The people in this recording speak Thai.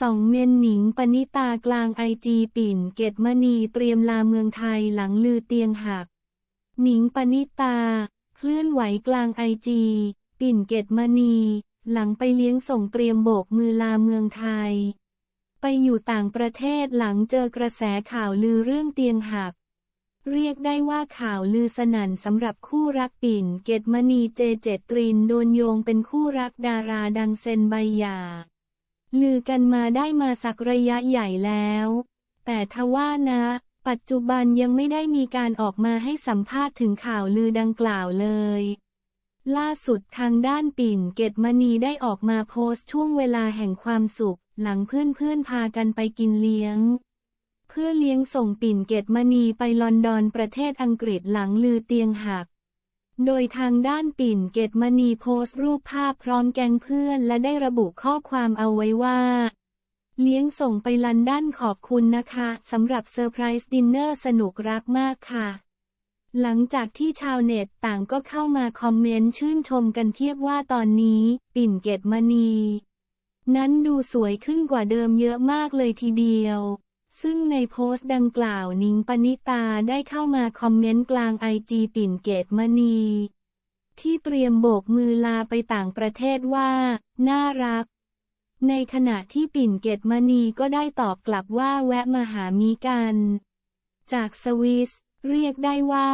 สองเมนหนิงปณิตากลางไอจีปิ่นเกตมณีเตรียมลาเมืองไทยหลังลือเตียงหัก หนิงปณิตา เคลื่อนไหวกลางไอจีปิ่นเกตมณี หลังไปเลี้ยงส่งเตรียมโบกมือลาเมืองไทย ไปอยู่ต่างประเทศหลังเจอกระแสข่าวลือเรื่องเตียงหัก เรียกได้ว่าข่าวลือสนั่นสำหรับคู่รักปิ่นเกตมณีเจเจตรินโดนโยงเป็นคู่รักดาราดังเซนใบหย่า ลือกันมาได้มาสักระยะใหญ่แล้ว แต่ทว่านะ ปัจจุบันยังไม่ได้มีการออกมาให้สัมภาษณ์ถึงข่าวลือดังกล่าวเลย ล่าสุดทางด้านปิ่นเกตมณีได้ออกมาโพสต์ช่วงเวลาแห่งความสุข หลังเพื่อนๆพากันไปกินเลี้ยง เพื่อเลี้ยงส่งปิ่นเกตมณีไปลอนดอนประเทศอังกฤษหลังลือเตียงหัก โดยทางด้านปิ่นเกตมณีโพสต์รูปภาพพร้อมแกงเพื่อนและได้ระบุข้อความเอาไว้ว่า เลี้ยงส่งไปลอนดอนขอบคุณนะคะสำหรับเซอร์ไพรส์ดินเนอร์สนุกรักมากค่ะ หลังจากที่ชาวเน็ตต่างก็เข้ามาคอมเมนต์ชื่นชมกันเทียบว่าตอนนี้ ปิ่นเกตมณี นั้นดูสวยขึ้นกว่าเดิมเยอะมากเลยทีเดียว ซึ่งในโพสต์ดังกล่าวนิงปณิตาได้เข้ามาคอมเมนต์กลางไอจีปิ่นเกตมณี ที่เตรียมโบกมือลาไปต่างประเทศว่า น่ารัก ในขณะที่ปิ่นเกตมณีก็ได้ตอบกลับว่าแวะมาหามีกัน จากสวิส เรียกได้ว่า